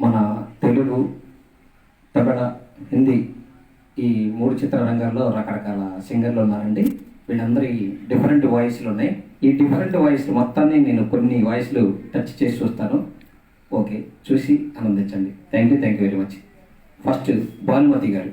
మన తెలుగు తమిళ హిందీ ఈ మూడు చిత్ర రంగాల్లో రకరకాల సింగర్లు ఉన్నారండి. వీళ్ళందరి డిఫరెంట్ వాయిస్లు ఉన్నాయి. ఈ డిఫరెంట్ వాయిస్ మొత్తాన్ని నేను కొన్ని వాయిస్లు టచ్ చేసి చూస్తాను. ఓకే చూసి ఆనందించండి. Thank you thank you very much. First Bhanumathi garu.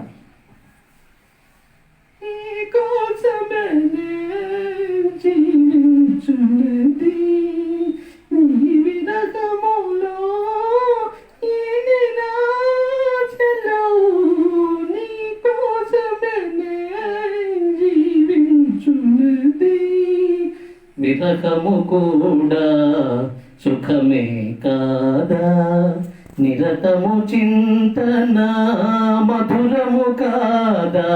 నరకము కూడా సుఖమే కాదా? నిరతము చింతన మధురము కాదా?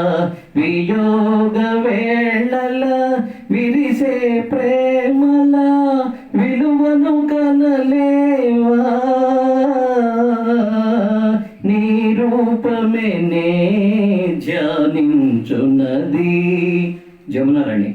వియోగ వేళల విరిసే ప్రేమల విలువను కనలేవా? నీ రూపమే నే ధ్యానించున్నది జమునారాణి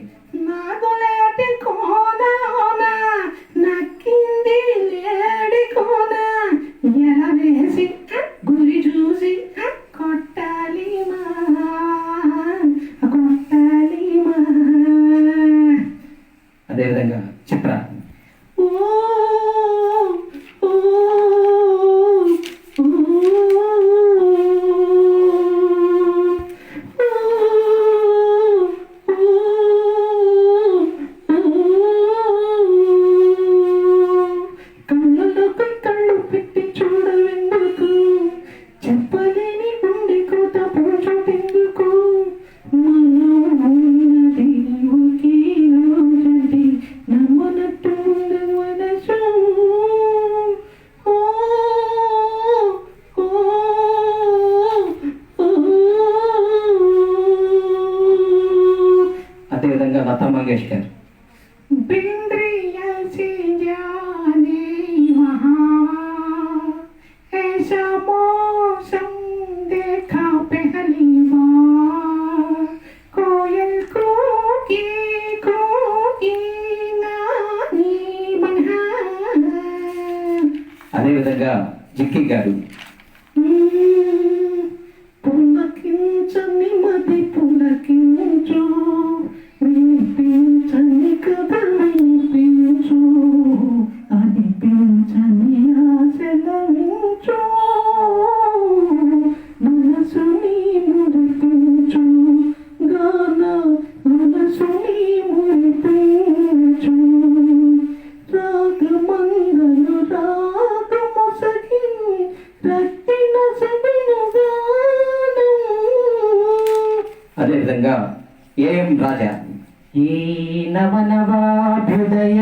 నవనవాభ్యుదయ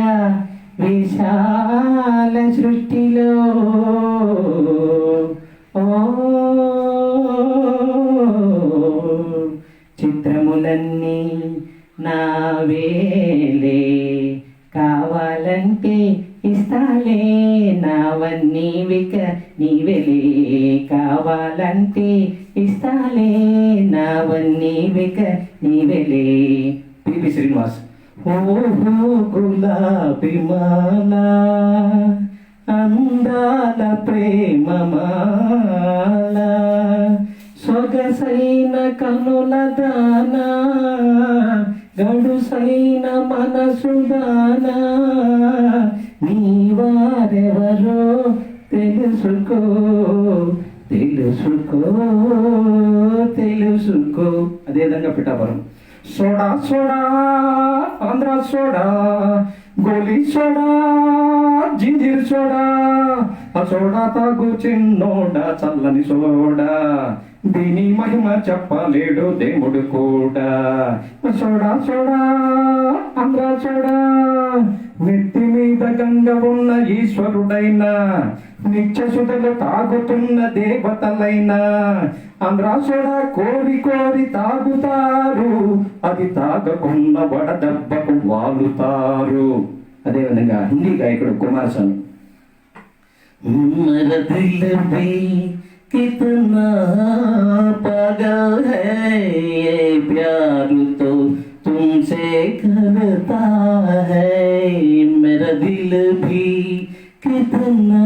విశాల సృష్టిలో. ఓ చిత్రములన్నీ నావేలే కావాలంటే ఇస్తాలే నావన్నీ విక నీవెలే. కావాలంటే ఇస్తాలే నావన్నీ విక నీవెలే. పిపి శ్రీనివాస్. ఓహో గులాబీ మాల అందాల ప్రేమమాల సొగసైన కనుల దానా గడుసైన మనసుదానా నీవారెవరో తెలుసుకో తెలుసుకో తెలుసుకో. అదేవిధంగా Pithapuram. Soda soda Andhra soda గోలీ సోడా జింజిర్ సోడా ఆ సోడా తాగు చిన్నోడా చల్లని సోడా. దీని మహిమ చెప్పలేడు దేవుడు కూడా. చూడా చూడా అందరా చూడా. నెత్తి మీద గంగ ఉన్న ఈశ్వరుడైనా నిత్యసుడలు తాగుతున్న దేవతలైనా. అంద్రాసుడ కోరి కోరి తాగుతారు. అది తాగకుండా వడదెబ్బకు వాలుతారు. అదేవిధంగా హిందీ గాయకుడు కుమార్ స్వామి कितना पागल है ये प्यार तो तुमसे करता है मेरा दिल भी कितना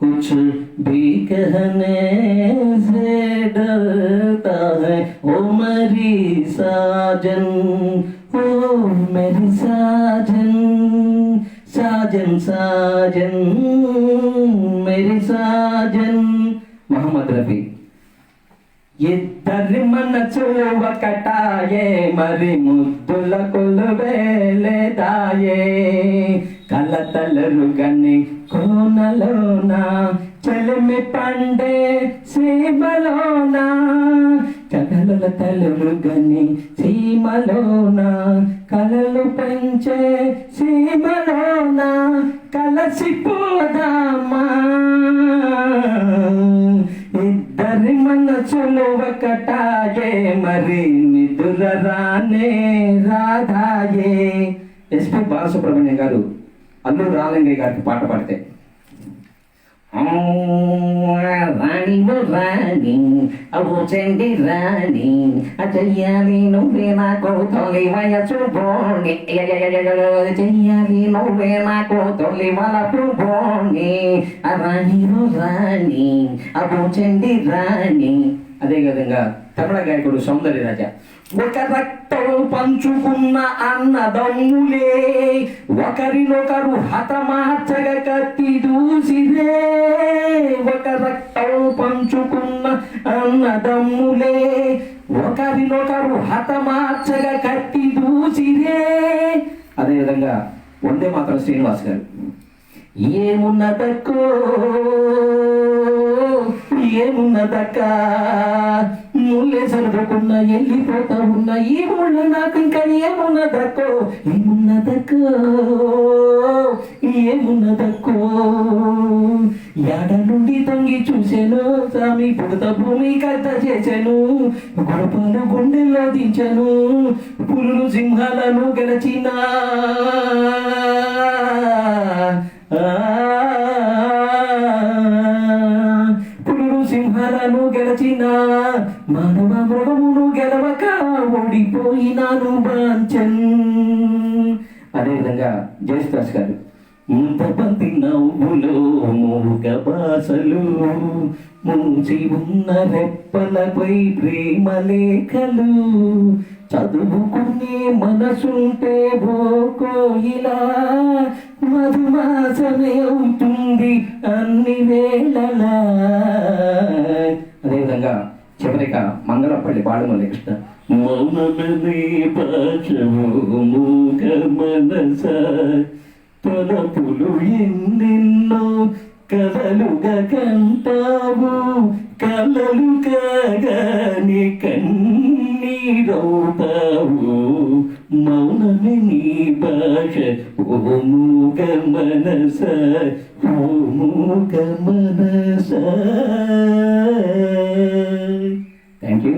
कुछ भी कहने से डरता है ओ मेरी साजन ओ मेरी साजन साजन साजन मेरी साजन మహమ్మద్ రఫీ ఇద్దరి మనసులు ఒకటాయే మరి ముద్దుల కొలువేలేదాయే కలతలరు గని కోనలోన చెలిమి పండే సీమలోన కథల తలరు గని సీమలోన కలలు పెంచే సీమలోన కలసిపోదామా ఇద్దరి మనసులు ఒకటాయే మరి నిదుర రానే రాధాయే. ఎస్పి బాలసుబ్రహ్మణ్యం గారు. అల్లు రాలంగయ్య గారికి పాట పాడితే రాణి రాణి అవు చెండి రాణి చెయ్యాలి నువ్వే నాకు తొలి వయసు బోణి చెయ్యాలి నువ్వే నాకు తొలి వలపు బోణి రాణి రాణి అవు చెండి రాణి అదేవిధంగా తమిళ గాయకుడు సౌందర్య రాజా. ఒక రక్తము పంచుకున్న అన్నదమ్ములే ఒకరినొకరు హతమార్చగ కత్తి దూసిరే ఒక రక్తము పంచుకున్న అన్నదమ్ములే ఒకరినొకరు హతమార్చగ కత్తి దూసిరే అదేవిధంగా వందే మాత్రం శ్రీనివాస్ గారు. ఏమున్నదక్కో ఏమున్నదక్క ముల్లే సరుకున్న వెళ్ళిపోతా ఉన్నా ఈ ముళ్ళ నాకు ఇంకా ఏమున్నదక్కో ఏమున్నదక్కో ఏమున్నదక్కో యాడ నుండి తొంగి చూశాను స్వామి పుడత భూమి కథ చేశాను. గొడపలు గుండెల్లో దించాను. పులులు సింహాలను గెలచిన. పులులు సింహాలను గెలచినా. మానవ మృగమును గెలవక ఓడిపోయినాను బాంచన్. అదేవిధంగా జయసుదాస్ గారు ఇంతమంది నవ్వులో మూగ భాషలు మూసి ఉన్న రెప్పలపై ప్రేమ లేఖలు చదువుకునే మనసుంటే భోకోయిలా మధుమాసమే ఉంటుంది అన్ని వేళలా. చివరిగా మంగళపల్లి బాలమల్లి కృష్ణ. మౌనమే భాషము మూగ మనస తలపులు ఎన్నెన్నో కథలుగా కంటావు. కలలు కాగానే కన్నీరవుతావు. మౌనమే నీ భాష ఓ మూగ మనస ఓ మూగ మనస థ్యాంక్ యూ